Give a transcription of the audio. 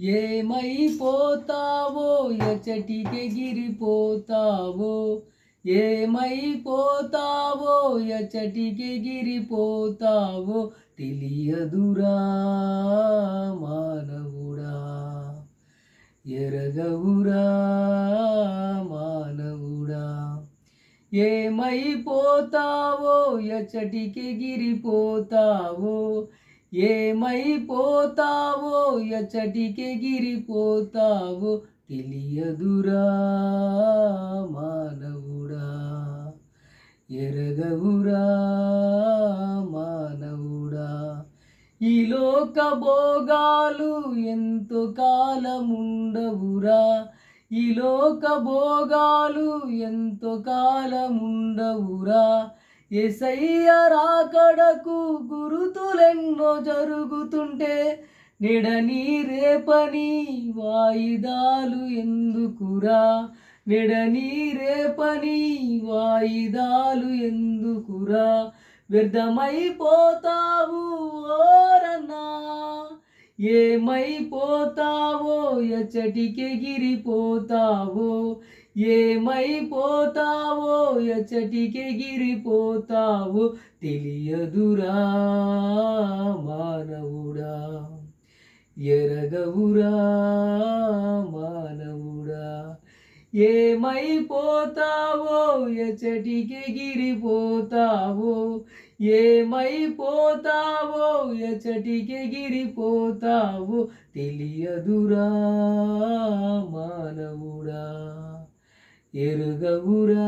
ఏమైపోతావో? ఎచటికెగిరిపోతావో ఏమైపోతావో? ఎచటికెగిరిపోతావో తెలియదురా మానవుడా. ఎరగవురా మానవుడా. ఏమైపోతావో? ఎచటికెగిరిపోతావో ఏమైపోతావో? ఎచటికెగిరిపోతావో తెలియదురా మానవుడా. ఎరగవురా మానవుడా. ఈ లోక భోగాలు ఎంతో కాలముండవురా. ఈ లోక భోగాలు ఎంతో కాలముండవురా. ఎసయ్య రాకడకు గురుతులెన్నో జరుగుతుంటే నిడని రేపని వాయిదాలు ఎందుకురా? నిడని రేపని వాయిదాలు ఎందుకురా? వ్యర్థమైపోతావు ఏమైపోతావో ఎచ్చటికెగిరిపోతావో ఏమైపోతావో ఎచ్చటికెగిరిపోతావో తెలియదురా మానవుడా. ఎరగవురా మానవుడా. ఏమైపోతావో ఎచ్చటికెగిరిపోతావో ఏమైపోతావో? ఎచ్చటికెగిరిపోతావో తెలియదురా మానవుడా ఎరుగవురా.